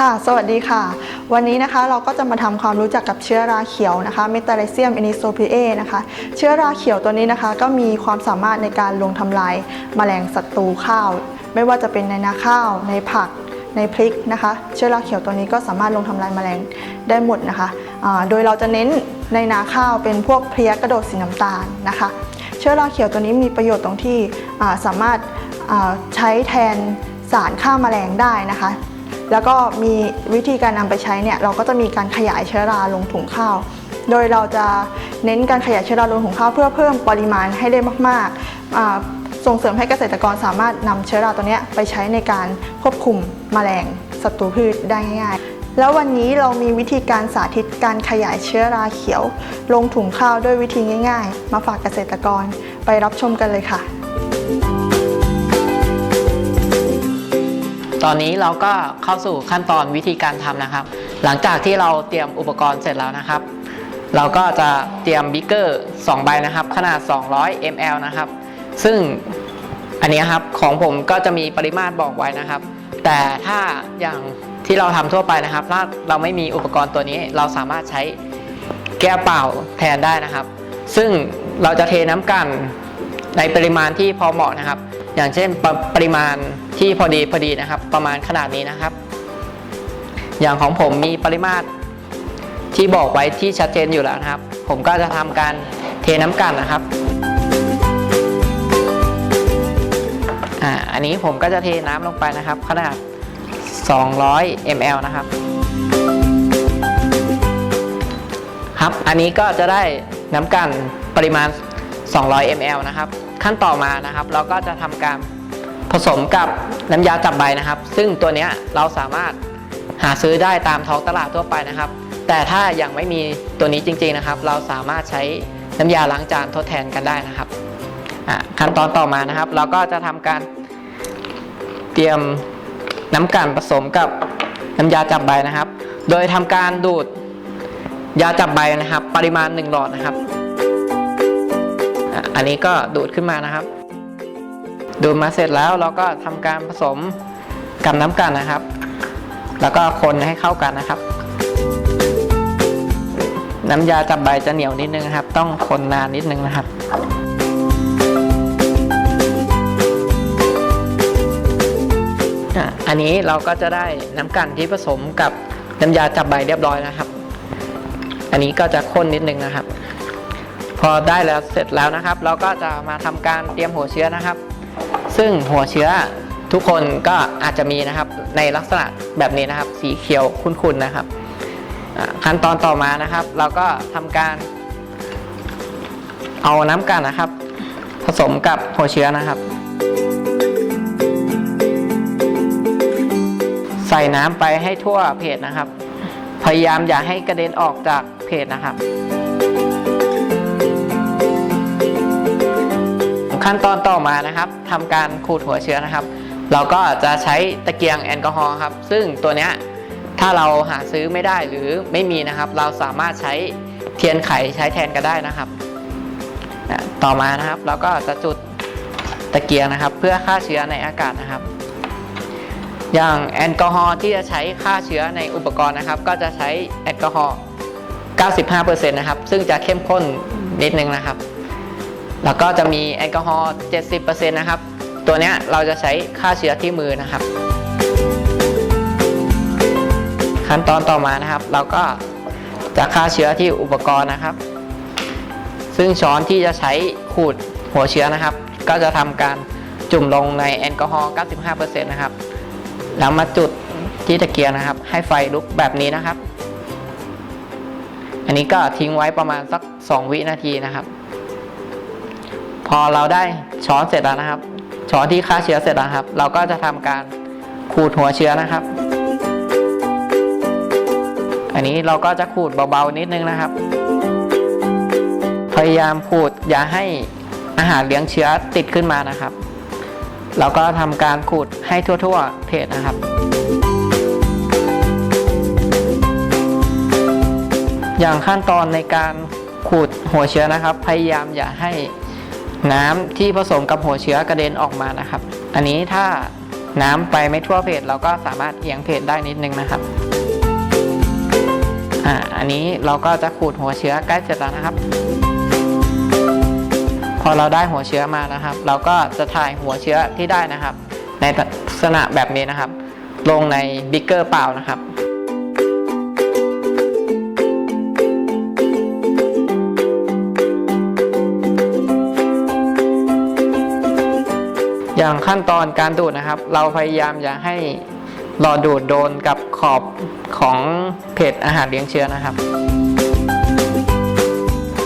ค่ะ สวัสดีค่ะ วันนี้นะคะเราก็จะมาทำความรู้จักกับเชื้อราเขียวนะคะเมตา l เซียม a อนิโซ p เอนะคะ เชื้อราเขียวตัวนี้นะคะ ก็มีความสามารถในการลงทำลายแมลงศัตรูข้าว ไม่ว่าจะเป็นในนาข้าว ในผัก ในพริกนะคะ เชื้อราเขียวตัวนี้ก็สามารถลงทำลายแมลงได้หมดนะคะอ่าโดยเราจะเน้นในนาข้าวเป็นพวกเพลี้ยกระโดดสีน้ำตาลนะคะ เชื้อราเขียวตัวนี้มีประโยชน์ตรงที่สามารถใช้แทนสารฆ่าแมลงได้นะคะ แล้วก็มีวิธีการนำไปใช้เนี่ยเราก็จะมีการขยายเชื้อราลงถุงข้าว โดยเราจะเน้นการขยายเชื้อราลงถุงข้าวเพื่อเพิ่มปริมาณให้ได้มากๆ ส่งเสริมให้เกษตรกรสามารถนำเชื้อราตัวนี้ไปใช้ในการควบคุมแมลงศัตรูพืชได้ง่ายๆแล้ววันนี้เรามีวิธีการสาธิตการขยายเชื้อราเขียว ลงถุงข้าวด้วยวิธีง่าย ๆ มาฝากเกษตรกรไปรับชมกันเลยค่ะ ตอนนี้เราก็เข้าสู่ขั้นตอนวิธีการทำนะครับ หลังจากที่เราเตรียมอุปกรณ์เสร็จแล้วนะครับ เราก็จะเตรียมบิ๊กเกอร์2ใบนะครับ ขนาด 200 ml นะครับ ซึ่งอันนี้ครับของผมก็จะมีปริมาตรบอกไว้นะครับ แต่ถ้าอย่างที่เราทำทั่วไปนะครับ ถ้าเราไม่มีอุปกรณ์ตัวนี้เราสามารถใช้แก้วเปล่าแทนได้นะครับ ซึ่งเราจะเทน้ำกันในปริมาณที่พอเหมาะนะครับ อย่างเช่นปปริมาณที่พอดีพอดีนะครับ ประมาณขนาดนี้นะครับ อย่างของผมมีปริมาตรที่บอกไว้ที่ชัดเจนอยู่แล้วนะครับ ผมก็จะทำการเทน้ำกันนะครับอ่าอันนี้ผมก็จะเทน้ำลงไปนะครับ ขนาด 200 ml นะครับ ครับ อันนี้ก็จะได้น้ำกันปริมาณ 200 ml นะครับ ขั้นต่อมานะครับ เราก็จะทำการผสมกับน้ำยาจับใบนะครับ ซึ่งตัวนี้เราสามารถหาซื้อได้ตามท้องตลาดทั่วไปนะครับ แต่ถ้ายังไม่มีตัวนี้จริง ๆนะครับ เราสามารถใช้น้ำยาล้างจานทดแทนกันได้นะครับขั้นตอนต่อมานะครับ เราก็จะทำการเตรียมน้ำกันผสมกับน้ำยาจับใบนะครับ โดยทำการดูดยาจับใบนะครับ ปริมาณ 1 หลอดนะครับ อันนี้ก็ดูดขึ้นมานะครับ ดูดมาเสร็จแล้วเราก็ทำการผสมกับน้ำกันนะครับ แล้วก็คนให้เข้ากันนะครับ น้ำยาจับใบจะเหนียวนิดนึงนะครับ ต้องคนนานนิดนึงนะครับอันนี้เราก็จะได้น้ำกันที่ผสมกับน้ำยาจับใบเรียบร้อยนะครับ อันนี้ก็จะข้นนิดนึงนะครับ พอได้แล้วเสร็จแล้วนะครับ เราก็จะมาทำการเตรียมหัวเชื้อนะครับ ซึ่งหัวเชื้อทุกคนก็อาจจะมีนะครับในลักษณะแบบนี้นะครับ สีเขียวคุ้นๆนะครับขั้นตอนต่อมานะครับ เราก็ทำการเอาน้ำกันนะครับ ผสมกับหัวเชื้อนะครับ ใส่น้ำไปให้ทั่วเพจนะครับ พยายามอย่าให้กระเด็นออกจากเพจนะครับ ขั้นตอนต่อมานะครับทำการขูดหัวเชื้อนะครับ เราก็จะใช้ตะเกียงแอลกอฮอล์ครับ ซึ่งตัวเนี้ยถ้าเราหาซื้อไม่ได้หรือไม่มีนะครับ เราสามารถใช้เทียนไขใช้แทนก็ได้นะครับ ต่อมานะครับเราก็จะจุดตะเกียงนะครับ เพื่อฆ่าเชื้อในอากาศนะครับ อย่างแอลกอฮอล์ที่จะใช้ฆ่าเชื้อในอุปกรณ์นะครับ ก็จะใช้แอลกอฮอล์ 95%นะครับ ซึ่งจะเข้มข้นนิดนึงนะครับ แล้วก็จะมีแอลกอฮอล์ 70%นะครับ ตัวนี้เราจะใช้ฆ่าเชื้อที่มือนะครับ ขั้นตอนต่อมานะครับ เราก็จะฆ่าเชื้อที่อุปกรณ์นะครับ ซึ่งช้อนที่จะใช้ขูดหัวเชื้อนะครับ ก็จะทำการจุ่มลงในแอลกอฮอล์ 95%นะครับ แล้วมาจุดที่ตะเกียงนะครับ ให้ไฟลุกแบบนี้นะครับ อันนี้ก็ทิ้งไว้ประมาณสัก 2 วินาทีนะครับ พอเราได้ช้อนเสร็จแล้วนะครับ ช้อนที่ฆ่าเชื้อเสร็จแล้วครับ เราก็จะทำการขูดหัวเชื้อนะครับ อันนี้เราก็จะขูดเบาๆนิดนึงนะครับ พยายามขูดอย่าให้อาหารเลี้ยงเชื้อติดขึ้นมานะครับเราก็ทำการขูดให้ทั่วๆเพจนะครับ อย่างขั้นตอนในการขูดหัวเชื้อนะครับ พยายามอย่าให้ น้ำที่ผสมกับหัวเชื้อกระเด็นออกมานะครับ อันนี้ถ้าน้ำไปไม่ทั่วเพจเราก็สามารถเอียงเพจได้นิดนึงนะครับอ่าอันนี้เราก็จะขูดหัวเชื้อใกล้เสร็จแล้วนะครับ พอเราได้หัวเชื้อมานะครับ เราก็จะถ่ายหัวเชื้อที่ได้นะครับ ในลักษณะแบบนี้นะครับ ลงในบิ๊กเกอร์เปล่านะครับ อย่างขั้นตอนการดูดนะครับ เราพยายามอย่าให้หลอดดูดโดนกับขอบของเพจอาหารเลี้ยงเชื้อนะครับ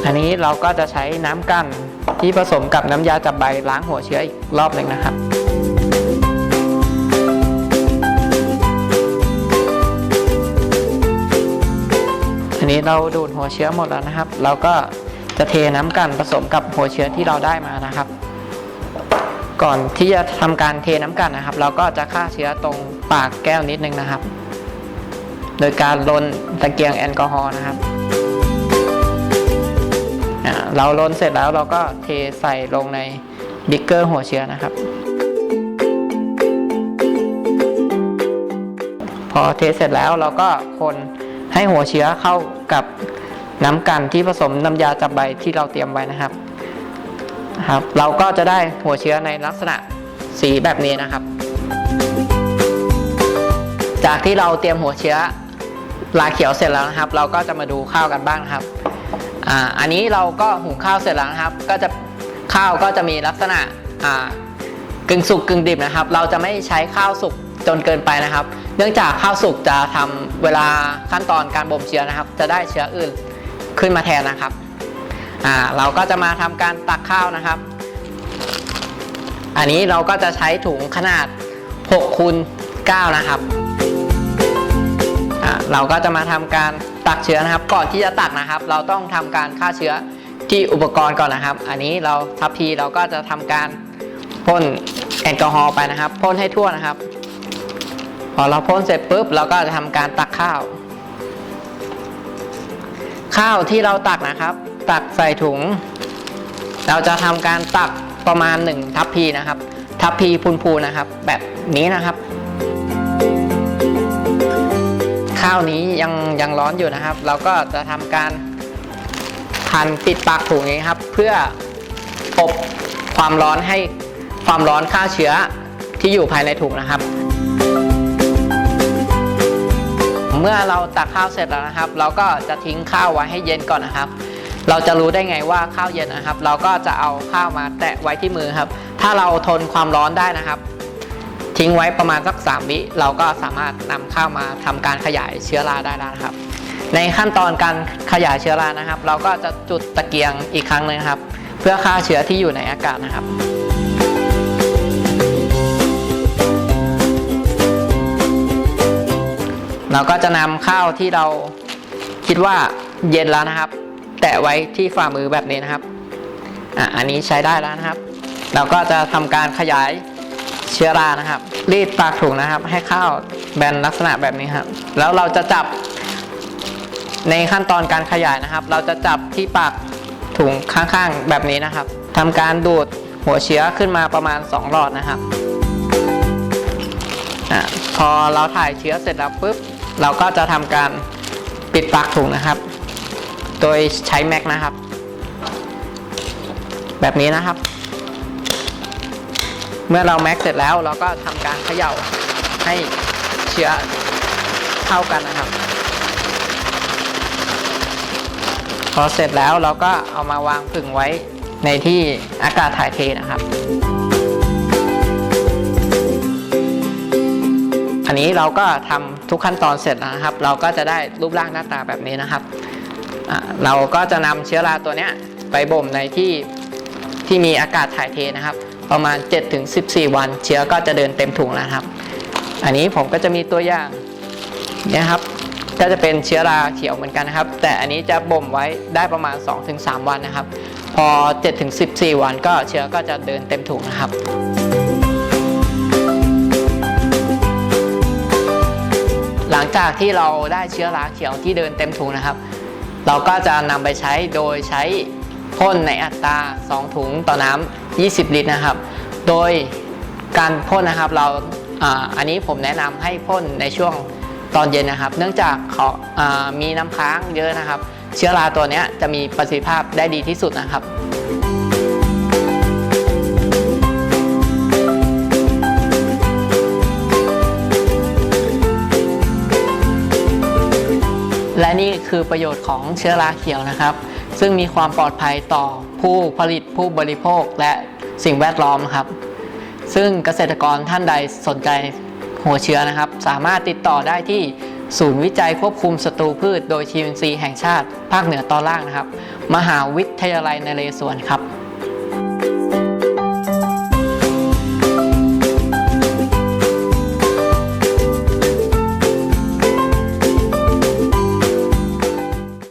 อันนี้เราก็จะใช้น้ำกั้นที่ผสมกับน้ำยาจับใบล้างหัวเชื้ออีกรอบหนึ่งนะครับอันนี้เราดูดหัวเชื้อหมดแล้วนะครับ เราก็จะเทน้ำกันผสมกับหัวเชื้อที่เราได้มานะครับ ก่อนที่จะทำการเทน้ำกันนะครับ เราก็จะฆ่าเชื้อตรงปากแก้วนิดนึงนะครับ โดยการลนตะเกียงแอลกอฮอล์นะครับ เราลนเสร็จแล้วเราก็เทใส่ลงในบิ๊กเกอร์หัวเชื้อนะครับ พอเทเสร็จแล้วเราก็คนให้หัวเชื้อเข้ากับน้ำกันที่ผสมน้ำยาจับใบที่เราเตรียมไว้นะครับ ครับ เราก็จะได้หัวเชื้อในลักษณะสีแบบนี้นะครับ จากที่เราเตรียมหัวเชื้อลาเขียวเสร็จแล้วนะครับ เราก็จะมาดูข้าวกันบ้างนะครับอ่าอันนี้เราก็หุงข้าวเสร็จแล้วนะครับ ก็จะข้าวก็จะมีลักษณะอ่ากึ่งสุกกึ่งดิบนะครับ เราจะไม่ใช้ข้าวสุกจนเกินไปนะครับ เนื่องจากข้าวสุกจะทำเวลาขั้นตอนการบ่มเชื้อนะครับ จะได้เชื้ออื่นขึ้นมาแทนนะครับ อ่าเราก็จะมาทำการตักข้าวนะครับ อันนี้เราก็จะใช้ถุงขนาด6คูณ9นะครับอ่าเราก็จะมาทำการตักเชื้อนะครับ ก่อนที่จะตักนะครับ เราต้องทำการฆ่าเชื้อที่อุปกรณ์ก่อนนะครับ อันนี้เราทัพพีเราก็จะทำการพ่นแอลกอฮอล์ไปนะครับพ่นให้ทั่วนะครับ พอเราพ่นเสร็จปุ๊บเราก็จะทำการตักข้าว ข้าวที่เราตักนะครับ ตักใส่ถุง เราจะทำการตักประมาณ 1 ทัพพีนะครับ ทัพพีพูนๆนะครับ แบบนี้นะครับ ข้าวนี้ยังยังร้อนอยู่นะครับ เราก็จะทำการพันปิดปากถุงอย่างนี้ครับ เพื่ออบความร้อนให้ความร้อนฆ่าเชื้อที่อยู่ภายในถุงนะครับ เมื่อเราตักข้าวเสร็จแล้วนะครับ เราก็จะทิ้งข้าวไว้ให้เย็นก่อนนะครับ เราจะรู้ได้ไงว่าข้าวเย็นนะครับ เราก็จะเอาข้าวมาแตะไว้ที่มือครับ ถ้าเราทนความร้อนได้นะครับ ทิ้งไว้ประมาณสัก 3 วิเราก็สามารถนำข้าวมาทำการขยายเชื้อราได้แล้วครับ ในขั้นตอนการขยายเชื้อรานะครับ เราก็จะจุดตะเกียงอีกครั้งหนึงครับ เพื่อฆ่าเชื้อที่อยู่ในอากาศนะครับเราก็จะนำข้าวที่เราคิดว่าเย็นแล้วนะครับ แตะไว้ที่ฝ่ามือแบบนี้นะครับอะอันนี้ใช้ได้แล้วนะครับ เราก็จะทำการขยายเชื้อรานะครับ รีดปากถุงนะครับ ให้ข้าวแบนลักษณะแบบนี้ครับ แล้วเราจะจับในขั้นตอนการขยายนะครับ เราจะจับที่ปากถุงข้างๆแบบนี้นะครับทำการดูดหัวเชื้อขึ้นมาประมาณ 2 หลอดนะครับอะพอเราถ่ายเชื้อเสร็จแล้วปุ๊บเราก็จะทำการปิดปากถุงนะครับ โดยใช้แม็กนะครับ แบบนี้นะครับ เมื่อเราแม็กเสร็จแล้วเราก็ทำการเขย่าให้เชื้อเข้ากันนะครับ พอเสร็จแล้วเราก็เอามาวางผึ่งไว้ในที่อากาศถ่ายเทนะครับ อันนี้เราก็ทำทุกขั้นตอนเสร็จแล้วนะครับ เราก็จะได้รูปร่างหน้าตาแบบนี้นะครับ เราก็จะนำเชื้อราตัวนี้ไปบ่มในที่ที่มีอากาศถ่ายเทนะครับ ประมาณ 7-14 วัน เชื้อก็จะเดินเต็มถุงแล้วครับ อันนี้ผมก็จะมีตัวอย่างเนี่ยครับก็จะเป็นเชื้อราเขียวเหมือนกันนะครับ แต่อันนี้จะบ่มไว้ได้ประมาณ 2-3 วันนะครับ พอ 7-14 วันก็เชื้อก็จะเดินเต็มถุงนะครับหลังจากที่เราได้เชื้อราเขียวที่เดินเต็มถุงนะครับ เราก็จะนำไปใช้โดยใช้พ่นในอัตรา2 ถุงต่อน้ำ 20 ลิตรนะครับ โดยการพ่นนะครับเราอันนี้ผมแนะนำให้พ่นในช่วงตอนเย็นนะครับ เนื่องจากเขาามีน้ำค้างเยอะนะครับ เชื้อราตัวนี้จะมีประสิทธิภาพได้ดีที่สุดนะครับ และนี่คือประโยชน์ของเชื้อราเขียวนะครับ ซึ่งมีความปลอดภัยต่อผู้ผลิตผู้บริโภคและสิ่งแวดล้อมครับ ซึ่งเกษตรกรท่านใดสนใจหัวเชื้อนะครับ สามารถติดต่อได้ที่ศูนย์วิจัยควบคุมศัตรูพืช โดยทีมซีแห่งชาติ ภาคเหนือตอนล่างนะครับ มหาวิทยาลัยนเรศวรครับ